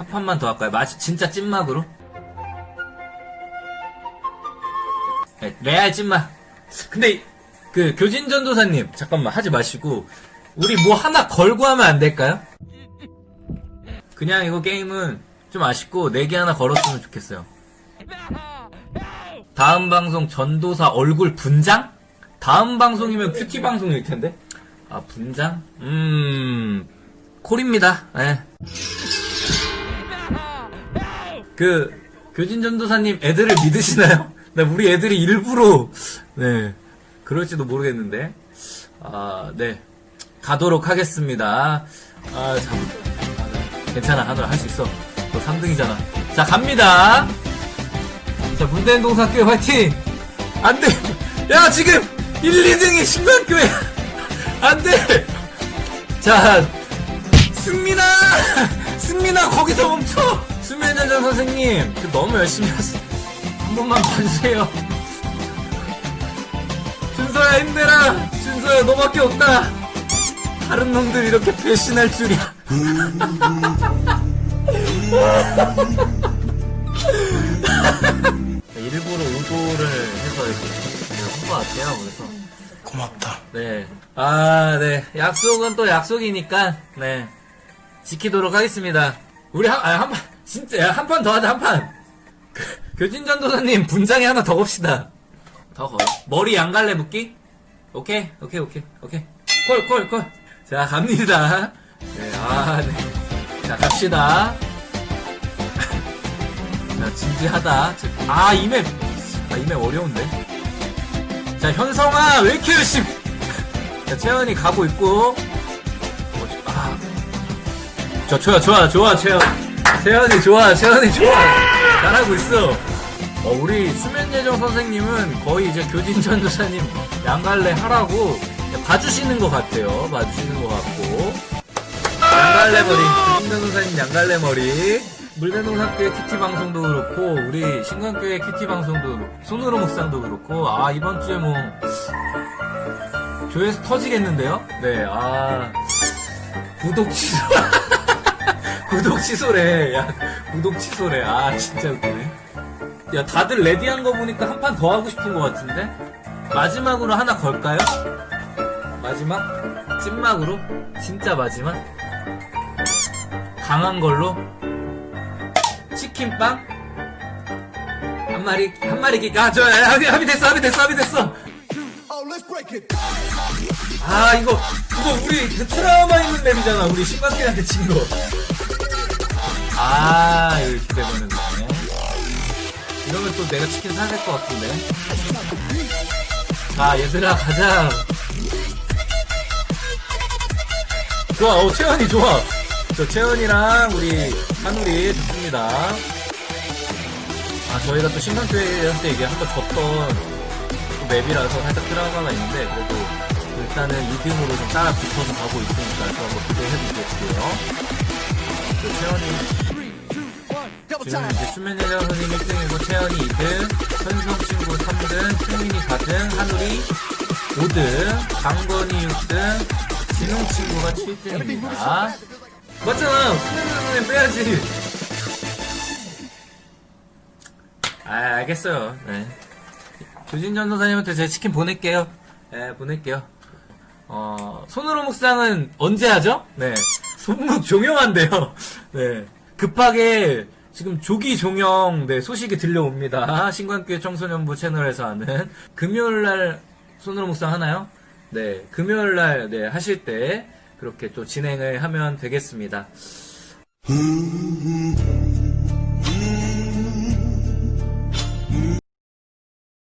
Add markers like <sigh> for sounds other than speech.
한 판만 더 할까요? 마치 진짜 찐막으로? 네, 레알 찐막. 근데 그 교진 전도사님 잠깐만 하지 마시고 우리 뭐 하나 걸고 하면 안 될까요? 그냥 이거 게임은 좀 아쉽고 내기 하나 걸었으면 좋겠어요. 다음 방송 전도사 얼굴 분장? 다음 방송이면 큐티 방송일 텐데. 아 분장? 음 콜입니다. 예. 그 교진 전도사님 애들을 믿으시나요? <laughs> 나 우리 애들이 일부러 네 그럴지도 모르겠는데 아네 가도록 하겠습니다. 아참 괜찮아 하늘 할 수 있어. 너 3등이잖아. 자 갑니다. 자 문대인 동사교회 화이팅! 안 돼! 야 지금 1, 2등이 신관교회 안 돼! 자 승민아! <laughs> 승민아 거기서 멈춰! 수면여자 선생님 그 너무 열심히 하시 한 번만 봐주세요 준서야 힘내라 준서야 너밖에 없다 다른 놈들 이렇게 배신할 줄이야 <laughs> 일부러 의도를 해서 이렇게 한것 같아요 그래서 고맙다. 네. 아, 네. 약속은 또 약속이니까, 네. 지키도록 하겠습니다. 우리 한, 아, 한 판, 진짜, 야, 한판 더 하자, 한 판. 그, 교진 전도사님, 분장에 하나 더 봅시다. 더 걸. 머리 양갈래 묶기? 오케이, 오케이, 오케이, 오케이. 콜, 콜, 콜. 자, 갑니다. 네, 아, 네. 자, 갑시다. 자, 진지하다. 아, 이 맵. 아, 이맵 어려운데. 자, 현성아, 왜 이렇게 열심히. 자, 채연이 가고 있고. 아. 저, 좋아, 좋아, 좋아, 채연. 채연이 좋아, 채연이 좋아. 잘하고 있어. 어, 우리 수면 예정 선생님은 거의 이제 교진 전도사님 양갈래 하라고 봐주시는 것 같아요. 봐주시는 것 같고. 양갈래 머리. 교진 전도사님 양갈래 머리. 물대동학교의 큐티 방송도 그렇고, 우리 신관교의 큐티 방송도 그렇고, 손으로 묵상도 그렇고, 아, 이번 주에 뭐, 조회수 터지겠는데요? 네, 아. 구독 취소. <laughs> 구독 취소래. 야, 구독 취소래. 아, 진짜 웃기네. 야, 다들 레디한 거 보니까 한 판 더 하고 싶은 것 같은데? 마지막으로 하나 걸까요? 마지막? 찐막으로? 진짜 마지막? 강한 걸로? 치킨빵? 한 마리, 한 마리 기, 아, 저, 야, 합의, 합의 됐어, 합의 됐어, 합의 됐어! 아, 이거, 이거 우리 그 트라우마 있는 맵이잖아. 우리 신관계한테 친 거. 아, 이거 기대되는데. 이러면 또 내가 치킨 사야 될 것 같은데. 자, 얘들아, 가자. 좋아, 어, 채연이 좋아. 저 채연이랑 우리 한우리 좋습니다. 아, 저희가 또 신관교회한테 이게 한번 졌던 또 맵이라서 살짝 트라우마가 있는데, 그래도 일단은 2등으로 좀 따라 붙어서 가고 있으니까 또 한번 기대해 보겠고요. 그 채연이 지금 이제 수면예정 선생님 1등이고 채연이 2등, 현성 친구 3등, 승민이 4등, 한우리 5등, 강건이 6등, 진웅 친구가 7등입니다. 맞잖아! 수면예정 선생님 빼야지! 아, 알겠어요. 네. 조진 전도사님한테 제 치킨 보낼게요. 네, 보낼게요. 어, 손으로 묵상은 언제 하죠? 네. 손목 종영한대요. <laughs> 네. 급하게 지금 조기 종영 네, 소식이 들려옵니다. 신관교회 청소년부 채널에서 하는 금요일 날 손으로 묵상 하나요? 네. 금요일 날 네, 하실 때 그렇게 또 진행을 하면 되겠습니다. 음,